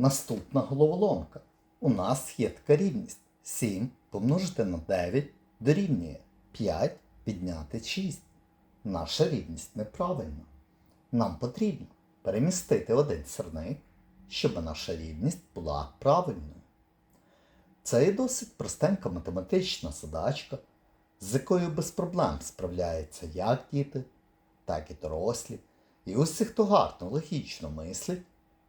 Наступна головоломка. У нас є така рівність. 7 помножити на 9 дорівнює 5 підняти 6. Наша рівність неправильна. Нам потрібно перемістити один сірник, щоб наша рівність була правильною. Це є досить простенька математична задачка, з якою без проблем справляються як діти, так і дорослі. І усі, хто гарно логічно мислить,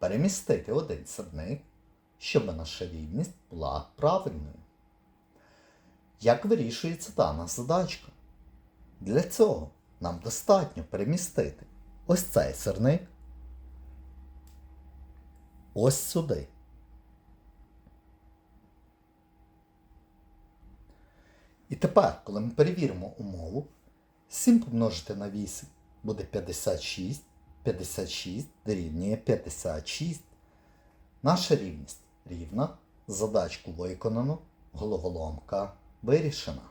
перемістити один сирник, щоб наша рівність була правильною. Як вирішується дана задачка? Для цього нам достатньо перемістити ось цей сирник ось сюди. І тепер, коли ми перевіримо умову, 7 помножити на 8 буде 56, 56 дорівнює 56. Наша рівність рівна, задачку виконано, головоломка вирішена.